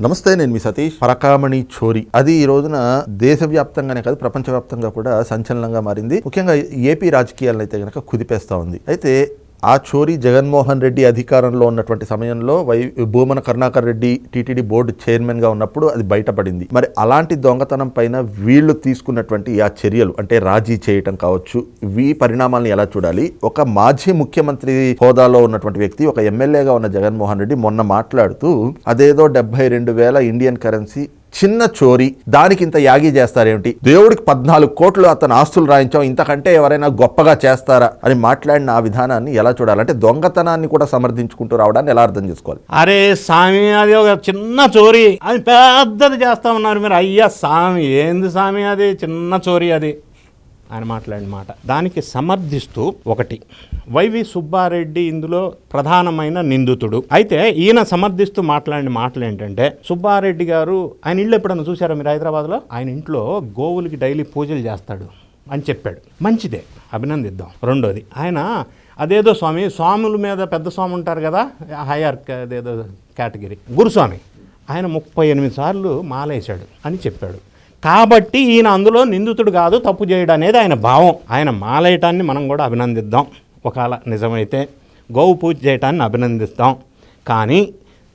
నమస్తే నేను మీ సతీష్. పరకామణి చోరీ. అది ఈ రోజున దేశవ్యాప్తంగానే కాదు ప్రపంచవ్యాప్తంగా కూడా సంచలనంగా మారింది. ముఖ్యంగా ఏపీ రాజకీయాలను అయితే కనుక కుదిపేస్తా ఉంది. అయితే ఆ చోరీ జగన్మోహన్ రెడ్డి అధికారంలో ఉన్నటువంటి సమయంలో Y Bhumana Karunakar Reddy TTD board చైర్మన్గా ఉన్నప్పుడు అది బయటపడింది. మరి అలాంటి దొంగతనం పైన వీళ్ళు తీసుకున్నటువంటి ఆ చర్యలు అంటే రాజీ చేయటం కావచ్చు ఈ పరిణామాలను ఎలా చూడాలి? ఒక మాజీ ముఖ్యమంత్రి హోదాలో ఉన్నటువంటి వ్యక్తి ఒక ఎమ్మెల్యేగా ఉన్న జగన్మోహన్ రెడ్డి మొన్న మాట్లాడుతూ అదేదో డెబ్బై రెండు వేల ఇండియన్ కరెన్సీ చిన్న చోరీ దానికింత యాగి చేస్తారేమిటి? దేవుడికి పద్నాలుగు కోట్లు అతను ఆస్తులు రాయించాం ఇంతకంటే ఎవరైనా గొప్పగా చేస్తారా అని మాట్లాడిన ఆ విధానాన్ని ఎలా చూడాలంటే దొంగతనాన్ని కూడా సమర్థించుకుంటూ రావడాన్ని ఎలా అర్థం చేసుకోవాలి? అరే స్వామి అది ఒక చిన్న చోరీ. అది పెద్దది చేస్తా ఉన్నారు మీరు. అయ్యా స్వామి ఏంది స్వామి అది? చిన్న చోరీ అది. ఆయన మాట్లాడిన మాట. దానికి సమర్థిస్తూ ఒకటి వైవి సుబ్బారెడ్డి ఇందులో ప్రధానమైన నిందితుడు. అయితే ఈయన సమర్థిస్తూ మాట్లాడిన మాటలు ఏంటంటే సుబ్బారెడ్డి గారు ఆయన ఇల్లు ఎప్పుడన్నా చూసారా మీరు హైదరాబాద్లో? ఆయన ఇంట్లో గోవులకి డైలీ పూజలు చేస్తాడు అని చెప్పాడు. మంచిదే అభినందిద్దాం. రెండోది ఆయన అదేదో స్వామి స్వాముల మీద పెద్ద స్వామి ఉంటారు కదా హైయర్ అదేదో కేటగిరీ. గురుస్వామి ఆయన ముప్పై ఎనిమిది సార్లు మాలేశాడు అని చెప్పాడు. కాబట్టి ఈయన అందులో నిందితుడు కాదు తప్పు చేయడం అనేది ఆయన భావం. ఆయన మాలేయటాన్ని మనం కూడా అభినందిద్దాం. ఒకవేళ నిజమైతే గోవు పూజ చేయటాన్ని అభినందిస్తాం. కానీ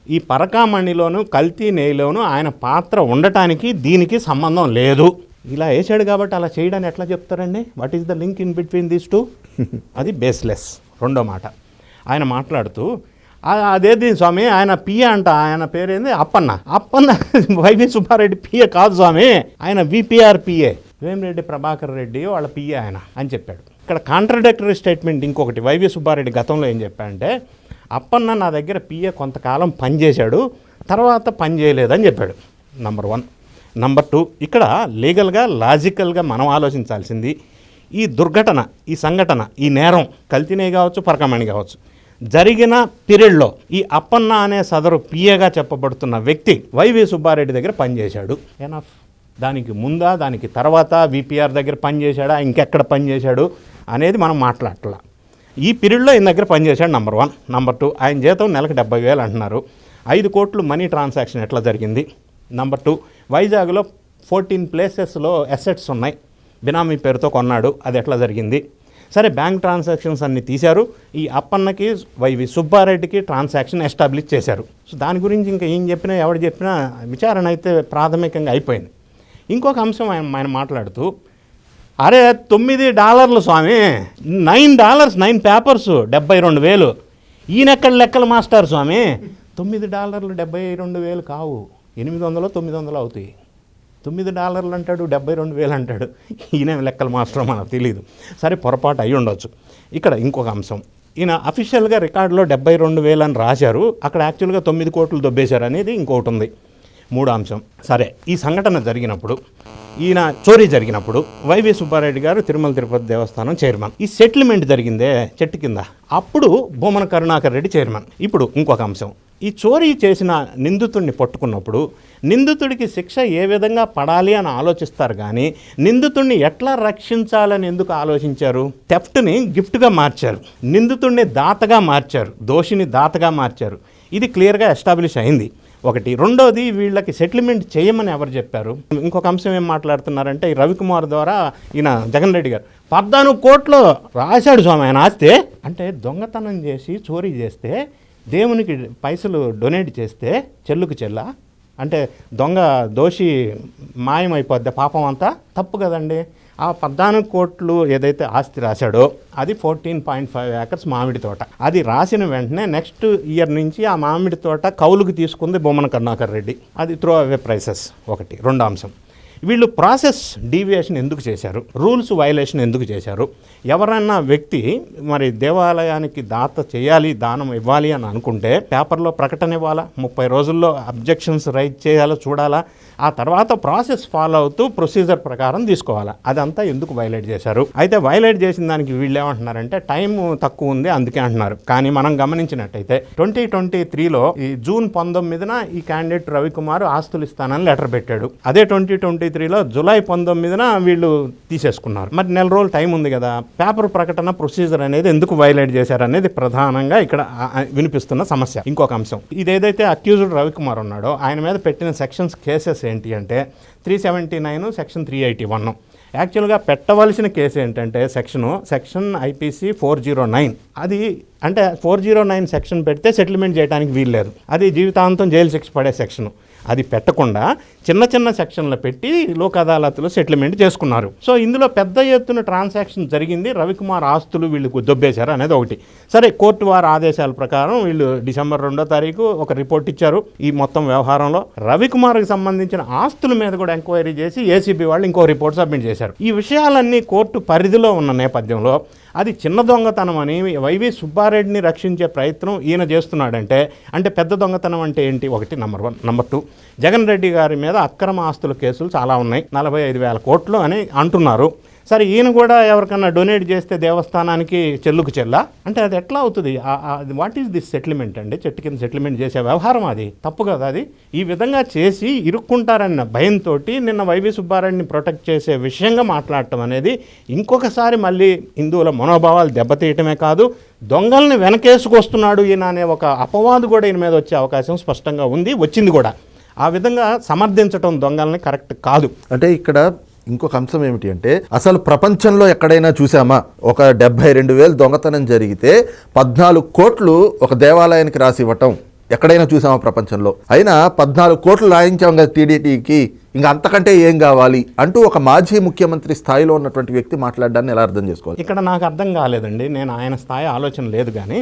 ఈ పరకామణిలోను కల్తీ నేయిలోను ఆయన పాత్ర ఉండటానికి దీనికి సంబంధం లేదు. ఇలా వేసాడు కాబట్టి అలా చేయడాన్ని ఎట్లా చెప్తారండి? What is the link in between these two అది బేస్లెస్ రెండో మాట. ఆయన మాట్లాడుతూ అదేది స్వామి? ఆయన పిఏ అంట. ఆయన పేరేంది? అప్పన్న. అప్పన్న వైవి సుబ్బారెడ్డి పిఏ కాదు స్వామి. ఆయన విపిఆర్ పిఏ వేమిరెడ్డి ప్రభాకర్ రెడ్డి వాళ్ళ పిఏ ఆయన అని చెప్పాడు. ఇక్కడ కాంట్రడక్టరీ స్టేట్మెంట్ ఇంకొకటి. వైవి సుబ్బారెడ్డి గతంలో ఏం చెప్పాడంటే అప్పన్న నా దగ్గర పిఏ కొంతకాలం పనిచేశాడు తర్వాత పని చేయలేదని చెప్పాడు. నంబర్ వన్ నంబర్ టూ ఇక్కడ లీగల్గా లాజికల్గా మనం ఆలోచించాల్సింది ఈ దుర్ఘటన ఈ సంఘటన ఈ నేరం కల్తీనే కావచ్చు పరకమణి కావచ్చు. జరిగిన పీరియడ్లో ఈ అప్పన్న అనే సదరు పిఏగా చెప్పబడుతున్న వ్యక్తి వైవి సుబ్బారెడ్డి దగ్గర పనిచేశాడు. ఎనఫ్ దానికి ముందా దానికి తర్వాత విపిఆర్ దగ్గర పనిచేశాడా ఇంకెక్కడ పనిచేశాడు అనేది మనం మాట్లాడట్లా. ఈ పీరియడ్లో ఈయన దగ్గర పనిచేశాడు నంబర్ వన్. నంబర్ టూ ఆయన జీతం నెలకు డెబ్బై వేలు అంటున్నారు. ఐదు కోట్లు మనీ ట్రాన్సాక్షన్ ఎట్లా జరిగింది? నంబర్ టూ వైజాగ్లో ఫోర్టీన్ ప్లేసెస్లో అసెట్స్ ఉన్నాయి. బినామీ పేరుతో కొన్నాడు. అది ఎట్లా జరిగింది? సరే బ్యాంక్ ట్రాన్సాక్షన్స్ అన్ని తీశారు. ఈ అప్పన్నకి వైవి సుబ్బారెడ్డికి ట్రాన్సాక్షన్ ఎస్టాబ్లిష్ చేశారు. సో దాని గురించి ఇంకా ఏం చెప్పినా ఎవడు చెప్పినా విచారణ అయితే ప్రాథమికంగా అయిపోయింది. ఇంకొక అంశం ఆయన ఆయన మాట్లాడుతూ అరే తొమ్మిది డాలర్లు స్వామి నైన్ డాలర్స్ నైన్ పేపర్స్ డెబ్బై రెండు వేలు. ఈయనెక్కడ లెక్కలు మాస్టర్ స్వామి? తొమ్మిది డాలర్లు డెబ్బై రెండు వేలు కావు. ఎనిమిది వందలు తొమ్మిది వందలు అవుతాయి. తొమ్మిది డాలర్లు అంటాడు డెబ్బై రెండు వేలు అంటాడు. ఈయన లెక్కల మాస్టర్ మనకు తెలియదు సరే పొరపాటు అయి ఉండొచ్చు. ఇక్కడ ఇంకొక అంశం. ఈయన అఫీషియల్గా రికార్డులో డెబ్బై రెండు వేలు అని రాశారు. అక్కడ యాక్చువల్గా తొమ్మిది కోట్లు దొబ్బేశారు అనేది ఇంకొకటి ఉంది. మూడో అంశం. సరే ఈ సంఘటన జరిగినప్పుడు ఈయన చోరీ జరిగినప్పుడు వైవి సుబ్బారెడ్డి గారు తిరుమల తిరుపతి దేవస్థానం చైర్మన్. ఈ సెటిల్మెంట్ జరిగిందే చెట్టు కింద. అప్పుడు భూమన కరుణాకర్ రెడ్డి చైర్మన్. ఇప్పుడు ఇంకొక అంశం. ఈ చోరీ చేసిన నిందితుడిని పట్టుకున్నప్పుడు నిందితుడికి శిక్ష ఏ విధంగా పడాలి అని ఆలోచిస్తారు కానీ నిందితుడిని ఎట్లా రక్షించాలని ఎందుకు ఆలోచించారు? థెఫ్ట్ని గిఫ్ట్గా మార్చారు. నిందితుడిని దాతగా మార్చారు. దోషిని దాతగా మార్చారు. ఇది క్లియర్గా ఎస్టాబ్లిష్ అయింది. ఒకటి. రెండోది వీళ్ళకి సెటిల్మెంట్ చేయమని ఎవరు చెప్పారు? ఇంకొక అంశం ఏం మాట్లాడుతున్నారంటే ఈ రవికుమార్ ద్వారా ఈయన జగన్ రెడ్డి గారు. పద్నాలుగు కోట్లు రాశాడు స్వామి ఆయన ఆస్తే. అంటే దొంగతనం చేసి చోరీ చేస్తే దేవునికి పైసలు డొనేట్ చేస్తే చెల్లుకు చెల్ల. అంటే దొంగ దోషి మాయమైపోద్ది పాపం అంతా. తప్పు కదండి. ఆ పద్నాలుగు కోట్లు ఏదైతే ఆస్తి రాశాడో అది ఫోర్టీన్ పాయింట్ ఫైవ్ ఏకర్స్ మామిడి తోట. అది రాసిన వెంటనే నెక్స్ట్ ఇయర్ నుంచి ఆ మామిడి తోట కౌలుకు తీసుకుంది బొమ్మన కరుణాకర్ రెడ్డి. అది త్రో అవే ప్రైసెస్. ఒకటి. రెండో అంశం. వీళ్ళు ప్రాసెస్ డీవియేషన్ ఎందుకు చేశారు? రూల్స్ వైలేషన్ ఎందుకు చేశారు? ఎవరన్నా వ్యక్తి మరి దేవాలయానికి దాత చేయాలి దానం ఇవ్వాలి అని అనుకుంటే పేపర్లో ప్రకటన ఇవ్వాలా? ముప్పై రోజుల్లో అబ్జెక్షన్స్ రైజ్ చేయాలో చూడాలా? ఆ తర్వాత ప్రాసెస్ ఫాలో అవుతూ ప్రొసీజర్ ప్రకారం తీసుకోవాలా? అదంతా ఎందుకు వైలేట్ చేశారు? అయితే వైలేట్ చేసిన దానికి వీళ్ళు ఏమంటున్నారంటే టైం తక్కువ ఉంది అందుకే అంటున్నారు. కానీ మనం గమనించినట్టయితే ట్వంటీ ట్వంటీ త్రీలో ఈ జూన్ పంతొమ్మిదిన ఈ క్యాండిడేట్ రవికుమార్ ఆస్తులు ఇస్తానని లెటర్ పెట్టాడు. అదే ట్వంటీ ట్వంటీ త్రీలో జూలై పంతొమ్మిదిన వీళ్ళు తీసేసుకున్నారు. మరి నెల రోజులు టైం ఉంది కదా పేపర్ ప్రకటన ప్రొసీజర్ అనేది ఎందుకు వైలేట్ చేశారు అనేది ప్రధానంగా ఇక్కడ వినిపిస్తున్న సమస్య. ఇంకొక అంశం ఇదేదైతే అక్యూజ్డ్ రవికుమార్ ఉన్నాడో ఆయన మీద పెట్టిన సెక్షన్స్ కేసెస్ ఏంటి అంటే three seventy nine section three eighty one యాక్చువల్గా పెట్టవలసిన కేసు ఏంటంటే section section IPC four zero nine. అది అంటే ఫోర్ జీరో నైన్ సెక్షన్ పెడితే సెటిల్మెంట్ చేయడానికి వీల్లేదు. అది జీవితాంతం జైలు శిక్ష పడే సెక్షను. అది పెట్టకుండా చిన్న చిన్న సెక్షన్లు పెట్టి లోక్ అదాలత్లో సెటిల్మెంట్ చేసుకున్నారు. సో ఇందులో పెద్ద ఎత్తున ట్రాన్సాక్షన్ జరిగింది. రవికుమార్ ఆస్తులు వీళ్ళు దొబ్బేశారు అనేది ఒకటి. సరే కోర్టు వారి ఆదేశాల ప్రకారం వీళ్ళు డిసెంబర్ రెండో తారీఖు ఒక రిపోర్ట్ ఇచ్చారు ఈ మొత్తం వ్యవహారంలో. రవికుమార్కి సంబంధించిన ఆస్తుల మీద కూడా ఎంక్వైరీ చేసి ఏసీబీ వాళ్ళు ఇంకో రిపోర్ట్ సబ్మిట్ చేశారు. ఈ విషయాలన్నీ కోర్టు పరిధిలో ఉన్న నేపథ్యంలో అది చిన్న దొంగతనం అని వైవి సుబ్బారెడ్డిని రక్షించే ప్రయత్నం ఈయన చేస్తున్నాడంటే అంటే పెద్ద దొంగతనం అంటే ఏంటి? ఒకటి number one number two Jagan Reddy గారి మీద అక్రమ ఆస్తుల కేసులు చాలా ఉన్నాయి. నలభై ఐదు వేల కోట్లు అని అంటున్నారు. సరే ఈయన కూడా ఎవరికన్నా డొనేట్ చేస్తే దేవస్థానానికి చెల్లుకు చెల్ల? అంటే అది ఎట్లా అవుతుంది? వాట్ ఈస్ దిస్ సెటిల్మెంట్ అండి? చెట్టు కింద సెటిల్మెంట్ చేసే వ్యవహారం అది. తప్పు కదా అది. ఈ విధంగా చేసి ఇరుక్కుంటారన్న భయంతో నిన్న వైవి సుబ్బారెడ్డిని ప్రొటెక్ట్ చేసే విషయంగా మాట్లాడటం అనేది ఇంకొకసారి మళ్ళీ హిందువుల మనోభావాలు దెబ్బతీయటమే కాదు దొంగల్ని వెనకేసుకొస్తున్నాడు ఈయన అనే ఒక అపవాదు కూడా ఈయన మీద వచ్చే అవకాశం స్పష్టంగా ఉంది వచ్చింది కూడా. ఆ విధంగా సమర్థించటం దొంగల్ని కరెక్ట్ కాదు. అంటే ఇక్కడ ఇంకొక అంశం ఏమిటి అంటే అసలు ప్రపంచంలో ఎక్కడైనా చూసామా ఒక డెబ్బై రెండు వేలు దొంగతనం జరిగితే పద్నాలుగు కోట్లు ఒక దేవాలయానికి రాసి ఇవ్వటం. ఎక్కడైనా చూసామా ప్రపంచంలో? అయినా పద్నాలుగు కోట్లు రాయించాం కదా టీడీటీకి ఇంకా అంతకంటే ఏం కావాలి అంటూ ఒక మాజీ ముఖ్యమంత్రి స్థాయిలో ఉన్నటువంటి వ్యక్తి మాట్లాడడాన్ని ఎలా అర్థం చేసుకోవాలి? ఇక్కడ నాకు అర్థం కాలేదండి. నేను ఆయన స్థాయి ఆలోచన లేదు కానీ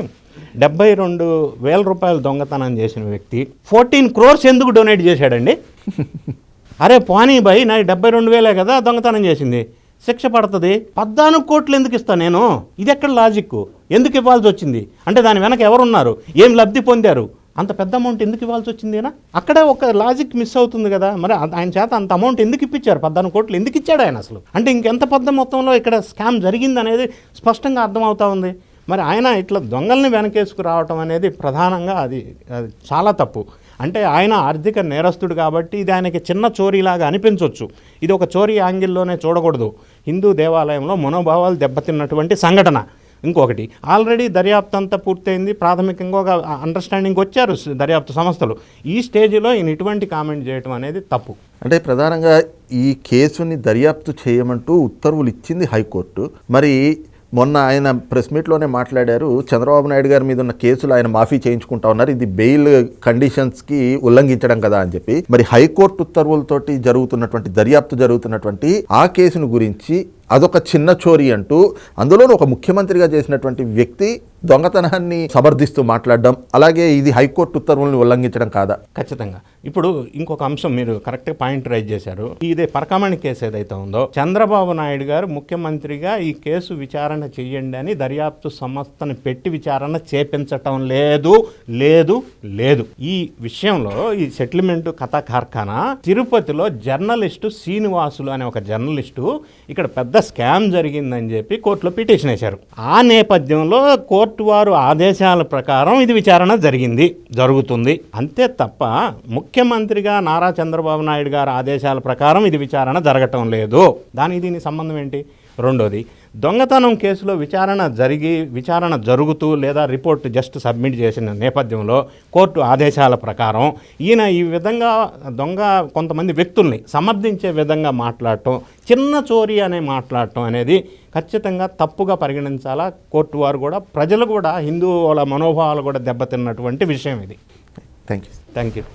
డెబ్బై రెండు వేల రూపాయలు దొంగతనం చేసిన వ్యక్తి ఫోర్టీన్ క్రోర్స్ ఎందుకు డొనేట్ చేశాడండి? అరే పోనీ భయ్ నా డెబ్బై రెండు వేలే కదా దొంగతనం చేసింది. శిక్ష పడుతుంది. పద్నాలుగు కోట్లు ఎందుకు ఇస్తాను నేను? ఇది ఎక్కడ లాజిక్ ఎందుకు ఇవ్వాల్సి వచ్చింది? అంటే దాని వెనక ఎవరున్నారు? ఏం లబ్ధి పొందారు? అంత పెద్ద అమౌంట్ ఎందుకు ఇవ్వాల్సి వచ్చిందేనా? అక్కడే ఒక లాజిక్ మిస్ అవుతుంది కదా. మరి ఆయన చేత అంత అమౌంట్ ఎందుకు ఇప్పించారు? పద్నాలుగు కోట్లు ఎందుకు ఇచ్చాడు ఆయన అసలు? అంటే ఇంకెంత పెద్ద మొత్తంలో ఇక్కడ స్కామ్ జరిగింది అనేది స్పష్టంగా అర్థమవుతా ఉంది. మరి ఆయన ఇట్లా దొంగల్ని వెనకేసుకు రావటం అనేది ప్రధానంగా అది అది చాలా తప్పు. అంటే ఆయన ఆర్థిక నేరస్తుడు కాబట్టి ఇది ఆయనకి చిన్న చోరీలాగా అనిపించవచ్చు ఇది ఒక చోరీ యాంగిల్లోనే చూడకూడదు. హిందూ దేవాలయంలో మనోభావాలు దెబ్బతిన్నటువంటి సంఘటన. ఇంకొకటి ఆల్రెడీ దర్యాప్తు అంతా పూర్తయింది. ప్రాథమికంగా ఒక అండర్స్టాండింగ్ వచ్చారు దర్యాప్తు సంస్థలు. ఈ స్టేజ్లో ఈయన ఇటువంటి కామెంట్ చేయటం అనేది తప్పు. అంటే ప్రధానంగా ఈ కేసుని దర్యాప్తు చేయమంటూ ఉత్తర్వులు ఇచ్చింది హైకోర్టు. మరి మొన్న ఆయన ప్రెస్ మీట్లోనే మాట్లాడారు చంద్రబాబు నాయుడు గారి మీద ఉన్న కేసులు ఆయన మాఫీ చేయించుకుంటా ఉన్నారు ఇది బెయిల్ కండిషన్స్కి ఉల్లంఘించడం కదా అని చెప్పి. మరి హైకోర్టు ఉత్తర్వులతోటి జరుగుతున్నటువంటి దర్యాప్తు జరుగుతున్నటువంటి ఆ కేసును గురించి అదొక చిన్న చోరీ అంటూ అందులోనూ ఒక ముఖ్యమంత్రిగా చేసినటువంటి వ్యక్తి దొంగతనాన్ని సమర్థిస్తూ మాట్లాడడం అలాగే ఇది హైకోర్టు ఉత్తర్వులను ఉల్లంఘించడం కాదా? ఖచ్చితంగా. ఇప్పుడు ఇంకొక అంశం మీరు కరెక్ట్ పాయింట్ రైజ్ చేశారు. ఇదే పరకామణి కేసు ఏదైతే ఉందో చంద్రబాబు నాయుడు గారు ముఖ్యమంత్రిగా ఈ కేసు విచారణ చేయండి అని దర్యాప్తు సంస్థను పెట్టి విచారణ చేపించటం లేదు లేదు లేదు. ఈ విషయంలో ఈ సెటిల్మెంట్ కథా కార్ఖానా తిరుపతిలో జర్నలిస్టు శ్రీనివాసులు అనే ఒక జర్నలిస్టు ఇక్కడ పెద్ద స్కామ్ జరిగిందని చెప్పి కోర్టులో పిటిషన్ వేశారు. ఆ నేపథ్యంలో కోర్టు వారు ఆదేశాల ప్రకారం ఇది విచారణ జరిగింది జరుగుతుంది. అంతే తప్ప ముఖ్యమంత్రిగా నారా చంద్రబాబు నాయుడు గారి ఆదేశాల ప్రకారం ఇది విచారణ జరగటం లేదు. దానికి దీని సంబంధం ఏంటి? రెండోది దొంగతనం కేసులో విచారణ జరిగి విచారణ జరుగుతూ లేదా రిపోర్ట్ జస్ట్ సబ్మిట్ చేసిన నేపథ్యంలో కోర్టు ఆదేశాల ప్రకారం ఈయన ఈ విధంగా దొంగ కొంతమంది వ్యక్తుల్ని సమర్థించే విధంగా మాట్లాడటం చిన్న చోరీ అనే మాట్లాడటం అనేది ఖచ్చితంగా తప్పుగా పరిగణించాలా? కోర్టు వారు కూడా ప్రజలు కూడా హిందువుల మనోభావాలు కూడా దెబ్బతిన్నటువంటి విషయం ఇది. Thank you thank you